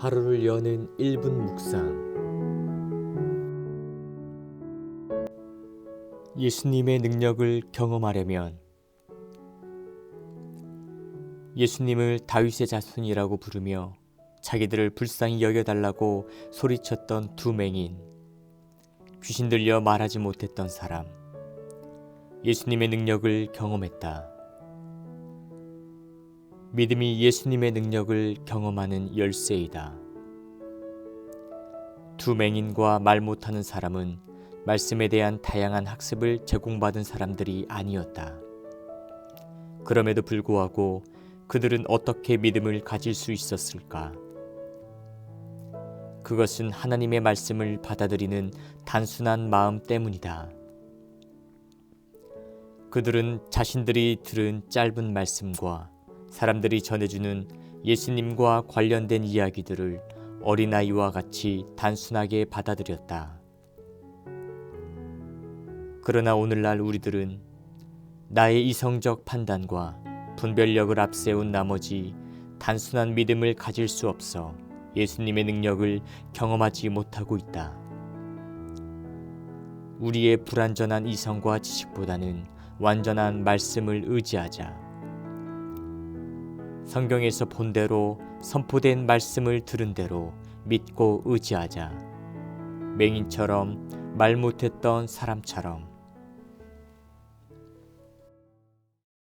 하루를 여는 1분 묵상 예수님의 능력을 경험하려면 예수님을 다윗의 자손이라고 부르며 자기들을 불쌍히 여겨달라고 소리쳤던 두 맹인 귀신 들려 말하지 못했던 사람 예수님의 능력을 경험했다. 믿음이 예수님의 능력을 경험하는 열쇠이다. 두 맹인과 말 못하는 사람은 말씀에 대한 다양한 학습을 제공받은 사람들이 아니었다. 그럼에도 불구하고 그들은 어떻게 믿음을 가질 수 있었을까? 그것은 하나님의 말씀을 받아들이는 단순한 마음 때문이다. 그들은 자신들이 들은 짧은 말씀과 사람들이 전해주는 예수님과 관련된 이야기들을 어린아이와 같이 단순하게 받아들였다. 그러나 오늘날 우리들은 나의 이성적 판단과 분별력을 앞세운 나머지 단순한 믿음을 가질 수 없어 예수님의 능력을 경험하지 못하고 있다. 우리의 불완전한 이성과 지식보다는 완전한 말씀을 의지하자. 성경에서 본 대로 선포된 말씀을 들은 대로 믿고 의지하자. 맹인처럼 말 못했던 사람처럼